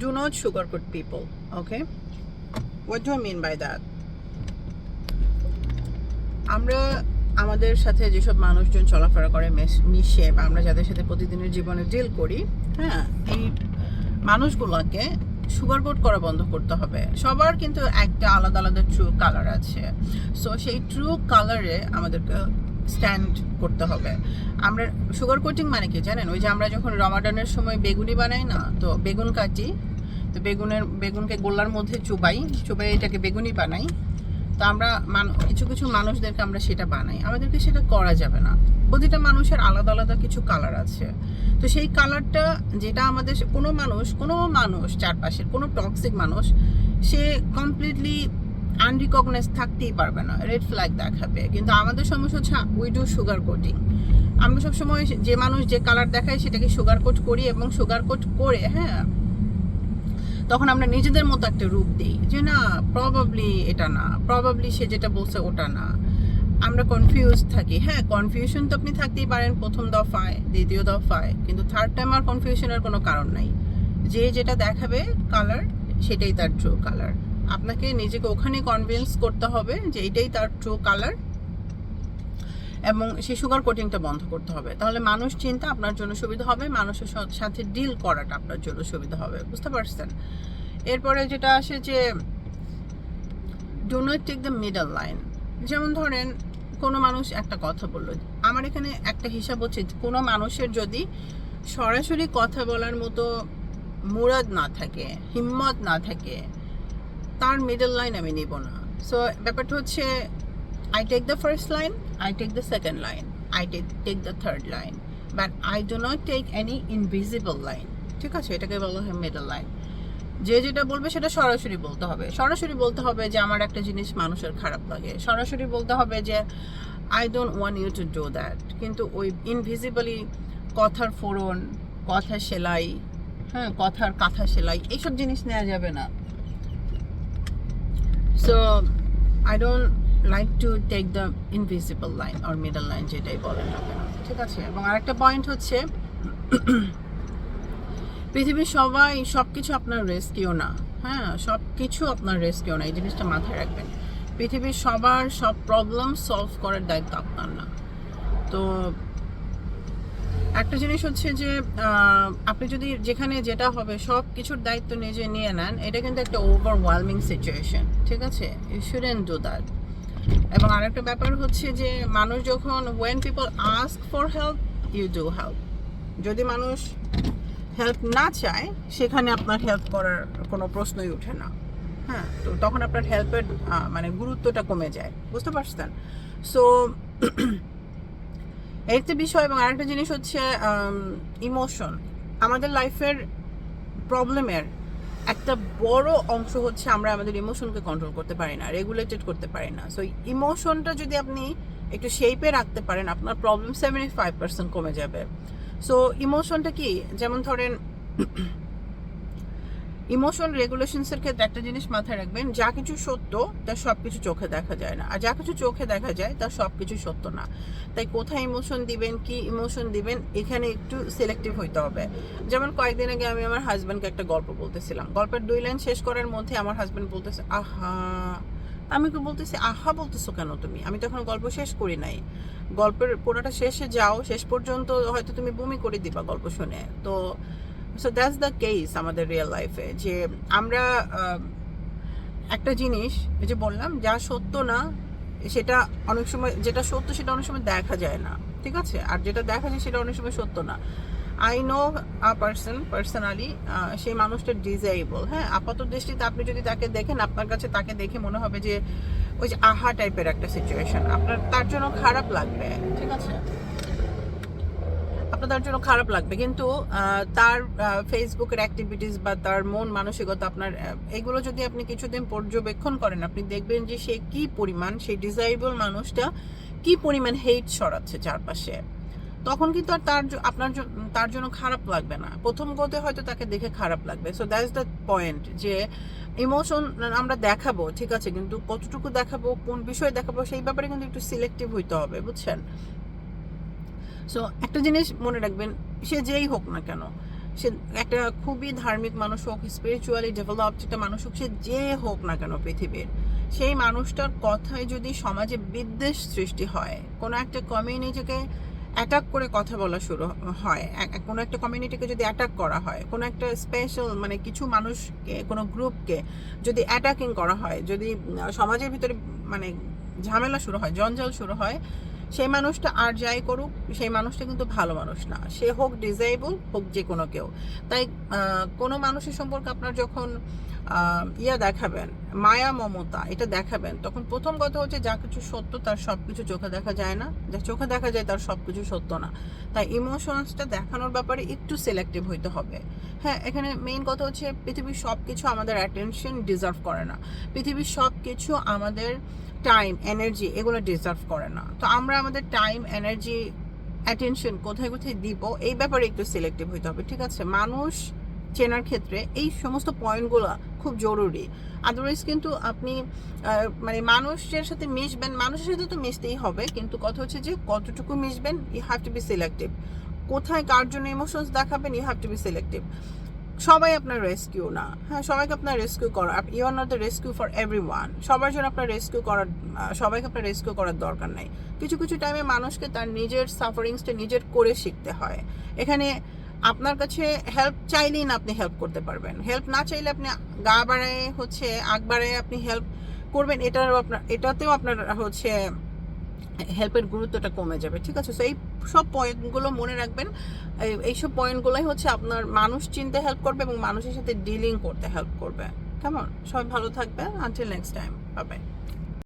do not sugarcoat people, okay? What do i mean by that? আমরা আমাদের সাথে যেসব মানুষজন চলাফেরা করে, মেশ- বা আমরা যাদের সাথে প্রতিদিনের জীবনে ডিল করি হ্যাঁ এই মানুষগুলোকে সুগার কোট করা বন্ধ করতে হবে। সবার কিন্তু একটা আলাদা আলাদা ট্রু কালার আছে। সো সেই ট্রু কালারে আমাদেরকে স্ট্যান্ড করতে হবে। আমরা সুগার কোটিং মানে কি জানেন? ওই যে আমরা যখন রমাডানের সময় বেগুনি বানাই না, তো বেগুন কাটি, তো বেগুনের, বেগুনকে গোল্লার মধ্যে চুবাই চুবাই এটাকে বেগুনি বানাই। তো আমরা কিছু কিছু মানুষদেরকে আমরা সেটা বানাই। আমাদেরকে সেটা করা যাবে না। প্রতিটা মানুষের আলাদা আলাদা কিছু কালার আছে। তো সেই কালারটা যেটা আমাদের, কোনো মানুষ কোনো মানুষ, চারপাশের কোনো টক্সিক মানুষ, সে কমপ্লিটলি আনরিকগনাইজ থাকতেই পারবে না। রেড ফ্ল্যাগ দেখাবে। কিন্তু আমাদের সমস্যা হচ্ছে উই ডু সুগার কোটিং আমরা সবসময় যে মানুষ যে কালার দেখায়, সেটাকে সুগার কোট করি এবং সুগার কোট করে হ্যাঁ তখন আমরা নিজেদের মতো একটা রূপ দিই যে, না প্রবাবলি এটা না। প্রবাবলি সে যেটা বলছে ওটা না। আমরা কনফিউজ থাকি। হ্যাঁ কনফিউশন তো আপনি থাকতেই পারেন প্রথম দফায়, দ্বিতীয় দফায়, কিন্তু থার্ড টাইম আর কনফিউশনের কোনো কারণ নাই। যে যেটা দেখাবে কালার সেটাই তার ট্রু কালার আপনাকে নিজেকে ওখানে কনভিন্স করতে হবে যে এটাই তার ট্রু কালার এবং সেই সুগার কোটিংটা বন্ধ করতে হবে। তাহলে মানুষ চিন্তা আপনার জন্য সুবিধা হবে, মানুষের সাথে ডিল করাটা আপনার জন্য সুবিধা হবে। বুঝতে পারছেন? এরপরে যেটা আসে যে do take the middle line যেমন ধরেন, কোনো মানুষ একটা কথা বলল। আমার এখানে একটা হিসাব হচ্ছে কোনো মানুষের যদি সরাসরি কথা বলার মতো মুরাদ না থাকে, হিম্মত না থাকে তার মিডল লাইন আমি নিব না। সো ব্যাপারটা হচ্ছে I take the first line I take the second line I take take the third line but I do not take any invisible line ঠিক আছে? এটাকে বলা হয় মিডল লাইন যে যেটা বলবে সেটা সরাসরি বলতে হবে। সরাসরি বলতে হবে যে আমার একটা জিনিস মানুষের খারাপ লাগে। সরাসরি বলতে হবে যে I don't want you to do that কিন্তু ওই ইনভিজিবলি কথার ফোড়ন কথা সেলাই হ্যাঁ কথার কাঁথা সেলাই, এইসব জিনিস নেওয়া যাবে না। So I don't like to take the invisible line or middle line যেটাই বলেন না কেন। ঠিক আছে? এবং আরেকটা পয়েন্ট হচ্ছে, পৃথিবীর সবাই সব কিছু আপনার রেস্কিউ না। হ্যাঁ সব কিছু আপনার রেস্কিউ না। এই জিনিসটা মাথায় রাখবেন। পৃথিবীর সবার সব প্রবলেম সলভ করার দায়িত্ব আপনার না। তো একটা জিনিস হচ্ছে যে আপনি যদি যেখানে যেটা হবে সব কিছুর দায়িত্ব নিজে নিয়ে নেন, এটা কিন্তু একটা ওভারওয়েলমিং সিচুয়েশন ঠিক আছে? ইউ শুডেন্ট ডু দ্যাট এবং আরেকটা ব্যাপার হচ্ছে যে, মানুষ যখন when people ask for help you do help যদি মানুষ হেল্প না চায়, সেখানে আপনার হেল্প করার কোনো প্রশ্নই ওঠে না। হ্যাঁ তো তখন আপনার হেল্পের মানে গুরুত্বটা কমে যায়। বুঝতে পারছেন? সো একটা বিষয় এবং আরেকটা জিনিস হচ্ছে ইমোশন আমাদের লাইফের প্রবলেমের একটা বড় অংশ হচ্ছে আমরা আমাদের ইমোশনকে কন্ট্রোল করতে পারি না রেগুলেটেড করতে পারি না। সো ইমোশনটা যদি আপনি একটু শেপে রাখতে পারেন, আপনার প্রবলেম সেভেন্টি ফাইভ পার্সেন্ট কমে যাবে। সো ইমোশনটা কি? যেমন ধরেন ইমোশন রেগুলেশনসের ক্ষেত্রে একটা জিনিস মাথায় রাখবেন, যা কিছু সত্য তার সব কিছু চোখে দেখা যায় না। আর যা কিছু চোখে দেখা যায় তার সব কিছু সত্য না। তাই কোথায় ইমোশন দিবেন, কি ইমোশন দিবেন, এখানে একটু সিলেক্টিভ হইতে হবে। যেমন কয়েকদিন আগে আমি আমার হাজব্যান্ডকে একটা গল্প বলতেছিলাম। গল্পের দুই লাইন শেষ করার মধ্যে আমার হাজব্যান্ড বলতেছে, আহা। আমি কি বলতেছি, আহা বলতেছো কেন তুমি? আমি তখন গল্প শেষ করি নাই। গল্পের পুরোটা শেষে যাও, শেষ পর্যন্ত হয়তো তুমি বমি করে দিবা গল্প শুনে। তো সো দ্যাটস দ্য কেস আমাদের রিয়েল লাইফে যে আমরা একটা জিনিস যে বললাম, যা সত্য না, সেটা অনেক সময়, যেটা সত্য সেটা অনেক সময় দেখা যায় না, ঠিক আছে? আর যেটা দেখা যায় সেটা অনেক সময় সত্য না। I know a person personally সেই মানুষটা ডিজাইবল হ্যাঁ? আপাত দৃষ্টিতে আপনি যদি তাকে দেখেন, আপনার কাছে তাকে দেখে মনে হবে যে, ওই যে আহা টাইপের একটা সিচুয়েশন আপনার, তার জন্য খারাপ লাগবে, ঠিক আছে? আপনার তার জন্য খারাপ লাগবে, কিন্তু তার ফেসবুকের অ্যাক্টিভিটিস বা তার মন মানসিকতা আপনার এগুলো যদি আপনি কিছুদিন পর্যবেক্ষণ করেন, আপনি দেখবেন যে সে কি পরিমাণ, সেই ডিজাইবল মানুষটা কি পরিমাণ হেট ছড়াচ্ছে চারপাশে। তখন কিন্তু আর তার আপনার তার জন্য খারাপ লাগবে না। প্রথম গতে হয়তো তাকে দেখে খারাপ লাগবে। সো দ্যাটস দ্য পয়েন্ট যে ইমোশন আমরা দেখাবো, ঠিক আছে, কিন্তু কতটুকু দেখাবো, কোন বিষয়ে দেখাবো, সেই ব্যাপারে কিন্তু একটু সিলেক্টিভ হইতে হবে, বুঝছেন? সো একটা জিনিস মনে রাখবেন, সে যেই হোক না কেন, সে একটা খুবই ধার্মিক মানুষ হোক স্পিরিচুয়ালি ডেভেলপড একটা মানুষ হোক, সে যে হোক না কেন পৃথিবীর, সেই মানুষটার কথায় যদি সমাজে বিদ্বেষ সৃষ্টি হয়, কোনো একটা কমিউনিটিকে অ্যাটাক করে কথা বলা শুরু হয় কোনো একটা কমিউনিটিকে যদি অ্যাটাক করা হয়, কোনো একটা স্পেশাল মানে কিছু মানুষকে, কোনো গ্রুপকে যদি অ্যাটাকিং করা হয়, যদি সমাজের ভিতরে মানে ঝামেলা শুরু হয়, জঞ্জাল শুরু হয় সেই মানুষটা আর যাই করুক, সেই মানুষটা কিন্তু ভালো মানুষ না। সে হোক ডিজাইবল হোক যে কোনো কেউ। তাই কোনো মানুষের সম্পর্কে আপনার যখন ইয়া দেখাবেন, মায়া মমতা, এটা দেখাবেন। তখন প্রথম কথা হচ্ছে যা কিছু সত্য তার সব কিছু চোখে দেখা যায় না। যা চোখে দেখা যায় তার সব কিছু সত্য না। তাই ইমোশনসটা দেখানোর ব্যাপারে একটু সিলেক্টিভ হইতে হবে। হ্যাঁ এখানে মেইন কথা হচ্ছে পৃথিবীর সব কিছু আমাদের অ্যাটেনশন ডিজার্ভ করে না। পৃথিবীর সব কিছু আমাদের টাইম এনার্জি এগুলো ডিজার্ভ করে না। তো আমরা আমাদের টাইম এনার্জি অ্যাটেনশন কোথায় কোথায় দিব, এই ব্যাপারে একটু সিলেক্টিভ হইতে হবে, ঠিক আছে? মানুষ চেনার ক্ষেত্রে এই সমস্ত পয়েন্টগুলো খুব জরুরি। আদারওয়াইজ কিন্তু আপনি মানে মানুষের সাথে মিশবেন, মানুষের সাথে তো মিশতেই হবে, কিন্তু কথা হচ্ছে যে কতটুকু মিশবেন you have to be selective কোথায় কার জন্য ইমোশনস দেখাবেন you have to be selective সবাই আপনার রেস্কিউ না। হ্যাঁ সবাইকে আপনার রেস্কিউ করা you are not the rescue for everyone সবার জন্য আপনার রেস্কিউ করার সবাইকে আপনার রেস্কিউ করার দরকার নাই। কিছু কিছু টাইমে মানুষকে তার নিজের সাফারিংসটা নিজের করে শিখতে হয়। এখানে আপনার কাছে হেল্প চাইলেই না আপনি হেল্প করতে পারবেন। হেল্প না চাইলে আপনি গা বাড়ায় হচ্ছে, আগ বাড়ায় আপনি হেল্প করবেন। এটারও আপনার, এটাতেও আপনার হচ্ছে হেল্পের গুরুত্বটা কমে যাবে, ঠিক আছে? তো এই সব পয়েন্টগুলো মনে রাখবেন। এই- এইসব পয়েন্টগুলোই হচ্ছে আপনার মানুষ চিনতে হেল্প করবে এবং মানুষের সাথে ডিলিং করতে হেল্প করবে। কেমন? সবাই ভালো থাকবে আনটিল নেক্সট টাইম বাই